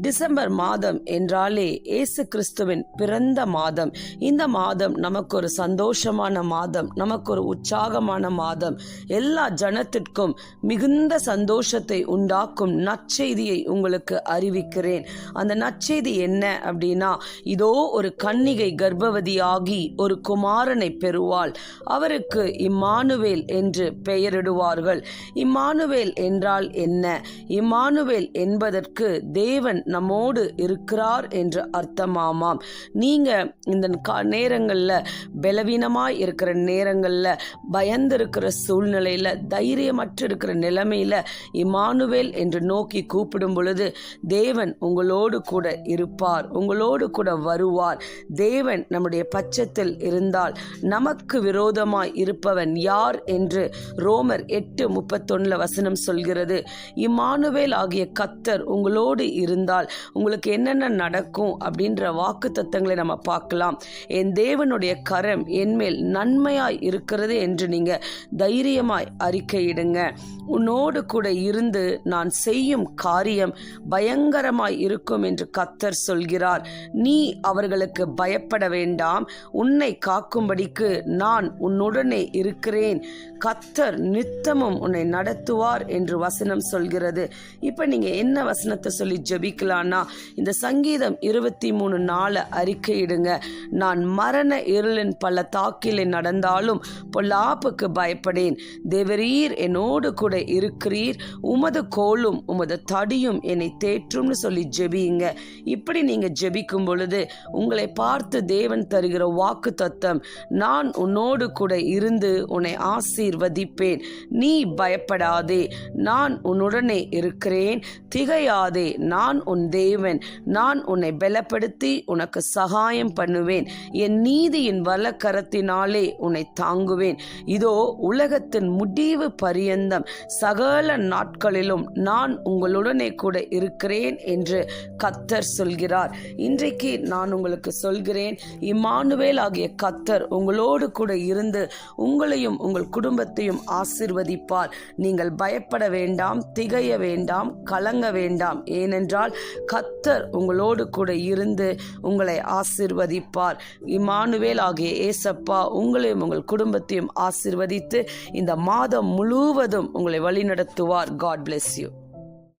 December மாதம் என்றாலே இயேசு கிறிஸ்துவின் பிறந்த மாதம். இந்த மாதம் நமக்கு ஒரு சந்தோஷமான மாதம் நமக்கு ஒரு உற்சாகமான மாதம். எல்லா ஜனத்திற்கும் மிகுந்த சந்தோஷத்தை உண்டாக்கும் நற்செய்தியை உங்களுக்கு அறிவிக்கிறேன். அந்த நற்செய்தி என்ன அப்படின்னா இதோ ஒரு கன்னிகை கர்ப்பவதியாகி ஒரு குமாரனை பெறுவாள். அவருக்கு இம்மானுவேல் என்று பெயரிடுவார்கள். இம்மானுவேல் என்றால் என்ன? இம்மானுவேல் என்பதற்கு தேவன் நம்மோடு இருக்கிறார் என்று அர்த்தமாமாம். நீங்க இந்த கா- நேரங்கள்ல இருக்கிற நேரங்கள்ல பயந்து இருக்கிற சூழ்நிலையில தைரியமற்று இருக்கிற நிலைமையில இம்மானுவேல் என்று நோக்கி கூப்பிடும் பொழுது தேவன் உங்களோடு கூட இருப்பார் உங்களோடு கூட வருவார். தேவன் நம்முடைய பட்சத்தில் இருந்தால் நமக்கு விரோதமாய் இருப்பவன் யார் என்று ரோமர் எட்டு முப்பத்தொன்னுல வசனம் சொல்கிறது. இம்மானுவேல் ஆகிய கத்தர் உங்களோடு இருந்தால் உங்களுக்கு என்னென்ன நடக்கும் அப்படின்ற வாக்கு தத்தங்களை நம்ம பார்க்கலாம். என் தேவனுடைய கரம் என்மேல் நன்மையாய் இருக்கிறது என்று நீங்க தைரியமாய் அறிக்கையிடுங்க. உன்னோடு கூட இருந்து நான் செய்யும் காரியம் பயங்கரமாய் இருக்கும் என்று கத்தர் சொல்கிறார். நீ அவர்களுக்கு பயப்பட வேண்டாம். உன்னை காக்கும்படிக்கு நான் உன்னுடனே இருக்கிறேன். கத்தர் நித்தமும் உன்னை நடத்துவார் என்று வசனம் சொல்கிறது. இப்போ நீங்க என்ன வசனத்தை சொல்லி ஜபிக்கலான்னா இந்த சங்கீதம் இருபத்தி மூணு நாளை அறிக்கையிடுங்க. நான் மரண இருளின் பல தாக்கிலே நடந்தாலும் பொல்லாப்புக்கு பயப்படேன். தேவரீர் என்னோடு கூட இருக்கிறீர். உமது கோலும் உமது தடியும் என்னை தேற்றும்னு சொல்லி ஜெபியுங்க. இப்படி நீங்க ஜெபிக்கும் பொழுது உங்களை பார்த்து தேவன் தருகிற வாக்கு தத்தம் நான் உன்னோடு கூட இருந்து உன்னை ஆசீர்வதிப்பேன். நீ பயப்படாதே. நான் உன்னுடனே இருக்கிறேன். திகையாதே. நான் உன் தேவன் நான் உன்னை பலப்படுத்தி உனக்கு சகாயம் பண்ணுவேன். என் நீதியின் வலக்கரத்தினாலே உன்னை தாங்குவேன். இதோ உலகத்தின் முடிவு பரியந்தம். சகல நாட்களிலும் நான் உங்களுடனே கூட இருக்கிறேன் என்று கத்தர் சொல்கிறார். இன்றைக்கு நான் உங்களுக்கு சொல்கிறேன் இம்மானுவேல் ஆகிய கத்தர் உங்களோடு கூட இருந்து உங்களையும் உங்கள் குடும்பத்தையும் ஆசிர்வதிப்பார். நீங்கள் பயப்பட வேண்டாம் திகைய வேண்டாம் கலங்க வேண்டாம். ஏனென்றால் கத்தர் உங்களோடு கூட இருந்து உங்களை ஆசிர்வதிப்பார். இம்மானுவேல் ஆகிய ஏசப்பா உங்களையும் உங்கள் குடும்பத்தையும் ஆசிர்வதித்து இந்த மாதம் முழுவதும் உங்களை வழிநடத்துவார். God bless you